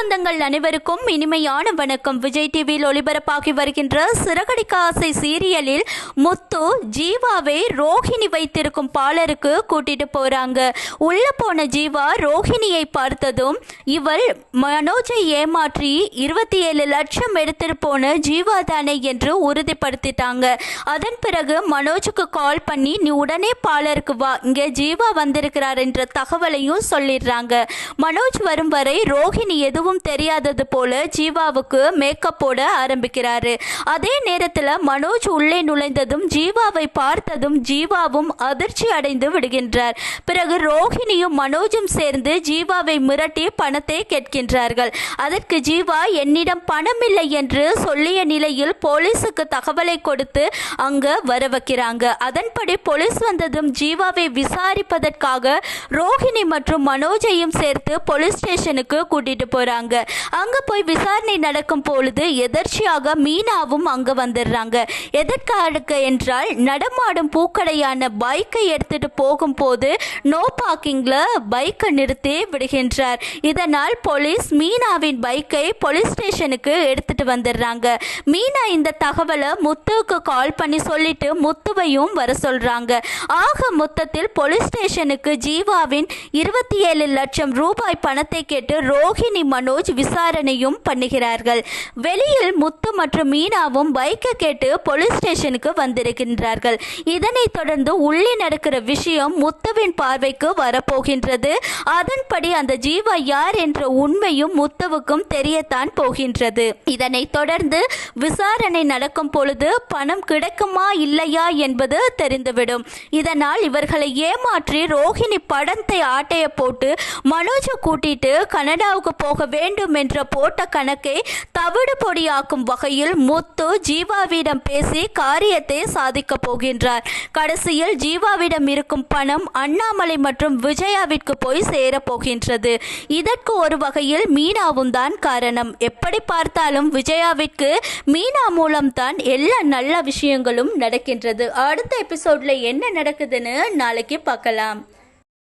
சொந்தங்கள் அனைவருக்கும் இனிமையான வணக்கம். விஜய் டிவியில் ஒளிபரப்பாகி வருகின்ற சிறகடிக்க ஆசை சீரியலில் முத்து ஜீவாவை ரோஹிணி வைத்திருக்கும் பாலருக்கு கூட்டிட்டு போறாங்க. உள்ள போன ஜீவா ரோஹிணியை பார்த்ததும் இவள் மனோஜை ஏமாற்றி இருபத்தி ஏழு லட்சம் எடுத்துட்டு போன ஜீவா தானே என்று உறுதிப்படுத்திட்டாங்க. அதன் பிறகு மனோஜுக்கு கால் பண்ணி நீ உடனே பாலருக்கு வா. இங்கே ஜீவா வந்திருக்கிறார் என்ற தகவலையும் சொல்லிடுறாங்க. மனோஜ் வரும் வரை ரோஹிணி எதுவும் தெரியாதது போல ஜீவாவுக்கு மேக்கப் போட ஆரம்பிக்கிறாரு. அதே நேரத்தில் மனோஜ் உள்ளே நுழைந்ததும் ஜீவாவை பார்த்ததும் ஜீவாவும் அதிர்ச்சி அடைந்து விடுகின்றார். பிறகு ரோஹிணியும் மனோஜும் சேர்ந்து ஜீவாவை மிரட்டி பணத்தை கேட்கின்றார்கள். அதற்கு ஜீவா என்னிடம் பணம் இல்லை என்று சொல்லிய நிலையில் போலீஸுக்கு தகவலை கொடுத்து அங்கு வர வைக்கிறாங்க அதன்படி போலீஸ் வந்ததும் ஜீவாவை விசாரிப்பதற்காக ரோஹிணி மற்றும் மனோஜையும் சேர்த்து போலீஸ் ஸ்டேஷனுக்கு கூட்டிட்டு போறாங்க. அங்க போய் விசாரணை நடக்கும் பொழுது எதர்ச்சியாக மீனாவும் அங்க வந்துடுறாங்க எதற்காக என்றால் நடமாடும் பூக்கடையான பைக்கை எடுத்துட்டு போகும்போது நோ பார்க்கிங்ல பைக்கை நிறுத்தி விடுகின்றார். இதனால் போலீஸ் மீனாவின் பைக்கை போலீஸ் ஸ்டேஷனுக்கு எடுத்துட்டு வந்துடுறாங்க மீனா இந்த தகவலை முத்துவுக்கு கால் பண்ணி சொல்லிட்டு முத்துவையும் வர சொல்றாங்க. ஆக மொத்தத்தில் போலீஸ் ஸ்டேஷனுக்கு ஜீவாவின் இருபத்தி ஏழு லட்சம் ரூபாய் பணத்தை கேட்டு ரோஹிணி மனோஜ் விசாரணையும் பண்ணுகிறார்கள். வெளியில் முத்து மற்றும் மீனாவும் பைக்கை கேட்டு போலீஸ் ஸ்டேஷனுக்கு வந்திருக்கின்றார்கள். இதனைத் தொடர்ந்து உள்ளே நடக்கிற விஷயம் முத்துவின் பார்வைக்கு வரப்போகின்றது. அதன்படி அந்த ஜீவா யார் என்ற உண்மையும் முத்துவுக்கும் தெரியத்தான் போகின்றது. இதனைத் தொடர்ந்து விசாரணை நடக்கும் பொழுது பணம் கிடைக்குமா இல்லையா என்பது தெரிந்துவிடும். இதனால் இவர்களை ஏமாற்றி ரோஹிணி படத்தை ஆட்டைய போட்டு மனோஜை கூட்டிட்டு கனடாவுக்கு போக வேண்டும் என்ற போட்ட கணக்கை தவிடு பொடியாக்கும் வகையில் முத்து ஜீவாவிடம் பேசி காரியத்தை சாதிக்க போகின்றார். கடைசியில் ஜீவாவிடம் இருக்கும் பணம் அண்ணாமலை மற்றும் விஜயாவிற்கு போய் சேரப் போகின்றது. இதற்கு ஒரு வகையில் மீனாவும் தான் காரணம். எப்படி பார்த்தாலும் விஜயாவிற்கு மீனா மூலம்தான் எல்லா நல்ல விஷயங்களும் நடக்கின்றது. அடுத்த எபிசோட்ல என்ன நடக்குதுன்னு நாளைக்கு பார்க்கலாம்.